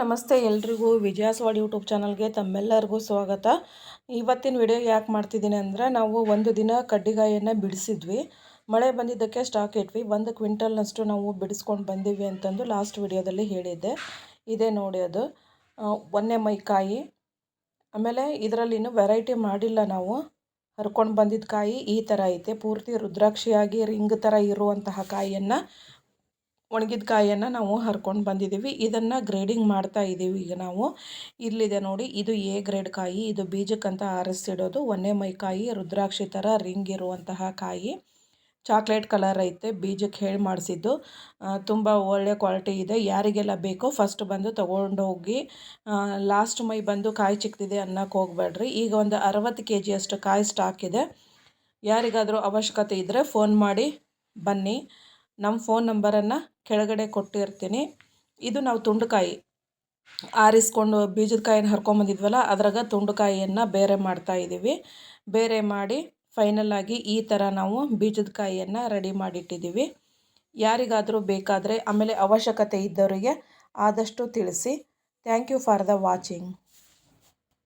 ನಮಸ್ತೆ ಎಲ್ರಿಗೂ ವಿಜಯಸ್ವಾಡಿ ಯೂಟ್ಯೂಬ್ ಚಾನಲ್ಗೆ ತಮ್ಮೆಲ್ಲರಿಗೂ ಸ್ವಾಗತ. ಇವತ್ತಿನ ವಿಡಿಯೋ ಯಾಕೆ ಮಾಡ್ತಿದ್ದೀನಿ ಅಂದರೆ, ನಾವು ಒಂದು ದಿನ ಕಡ್ಡಿಗಾಯನ್ನು ಬಿಡಿಸಿದ್ವಿ. ಮಳೆ ಬಂದಿದ್ದಕ್ಕೆ ಸ್ಟಾಕ್ ಇಟ್ವಿ. ಒಂದು ಕ್ವಿಂಟಲ್ನಷ್ಟು ನಾವು ಬಿಡಿಸ್ಕೊಂಡು ಬಂದೀವಿ ಅಂತಂದು ಲಾಸ್ಟ್ ವಿಡಿಯೋದಲ್ಲಿ ಹೇಳಿದ್ದೆ. ಇದೇ ನೋಡಿ ಅದು. ಒಂದೇ ಮೈಕಾಯಿ ಆಮೇಲೆ ಇದರಲ್ಲಿ ಇನ್ನೂ ವೆರೈಟಿ ಮಾಡಿಲ್ಲ ನಾವು. ಹರ್ಕೊಂಡು ಬಂದಿದ್ದ ಕಾಯಿ ಈ ಥರ ಐತೆ. ಪೂರ್ತಿ ರುದ್ರಾಕ್ಷಿಯಾಗಿ ರಿಂಗ್ ಥರ ಇರುವಂತಹ ಕಾಯಿಯನ್ನು ಒಣಗಿದ ಕಾಯಿಯನ್ನು ನಾವು ಹರ್ಕೊಂಡು ಬಂದಿದ್ದೀವಿ ಇದನ್ನು ಗ್ರೇಡಿಂಗ್ ಮಾಡ್ತಾ ಇದ್ದೀವಿ ಈಗ ನಾವು. ಇಲ್ಲಿದೆ ನೋಡಿ, ಇದು ಎ ಗ್ರೇಡ್ ಕಾಯಿ, ಇದು ಬೀಜಕ್ಕಂತ ಆರಿಸಿಡೋದು ಒನ್ನೆ ಮೈ ಕಾಯಿ, ರುದ್ರಾಕ್ಷಿ ಥರ ರಿಂಗ್ ಇರುವಂತಹ ಕಾಯಿ. ಚಾಕ್ಲೇಟ್ ಕಲರ್ ಐತೆ ಬೀಜಕ್ಕೆ ಹೇಳಿ ಮಾಡಿಸಿದ್ದು. ತುಂಬ ಒಳ್ಳೆ ಕ್ವಾಲಿಟಿ ಇದೆ. ಯಾರಿಗೆಲ್ಲ ಬೇಕೋ ಫಸ್ಟ್ ಬಂದು ತೊಗೊಂಡೋಗಿ ಲಾಸ್ಟ್ ಮೈ ಬಂದು ಕಾಯಿ ಚಿಕ್ತಿದೆ ಅನ್ನೋಕೆ ಹೋಗ್ಬೇಡ್ರಿ. ಈಗ ಒಂದು ಅರವತ್ತು ಕೆ ಜಿಯಷ್ಟು ಕಾಯಿ ಸ್ಟಾಕ್ ಇದೆ. ಯಾರಿಗಾದರೂ ಅವಶ್ಯಕತೆ ಇದ್ದರೆ ಫೋನ್ ಮಾಡಿ ಬನ್ನಿ. ನಮ್ಮ ಫೋನ್ ನಂಬರನ್ನು ಕೆಳಗಡೆ ಕೊಟ್ಟಿರ್ತೀನಿ. ಇದು ನಾವು ತುಂಡುಕಾಯಿ ಆರಿಸ್ಕೊಂಡು ಬೀಜದ ಕಾಯಿನ ಹರ್ಕೊಂಬಂದಿದ್ವಲ್ಲ ಅದ್ರಾಗ ತುಂಡುಕಾಯಿಯನ್ನು ಬೇರೆ ಮಾಡ್ತಾ ಇದ್ದೀವಿ ಬೇರೆ ಮಾಡಿ ಫೈನಲ್ಲಾಗಿ ಈ ಥರ ನಾವು ಬೀಜದ ಕಾಯಿಯನ್ನು ರೆಡಿ ಮಾಡಿಟ್ಟಿದ್ದೀವಿ ಯಾರಿಗಾದರೂ ಬೇಕಾದರೆ ಆಮೇಲೆ ಅವಶ್ಯಕತೆ ಇದ್ದವರಿಗೆ ಆದಷ್ಟು ತಿಳಿಸಿ. Thank you for the watching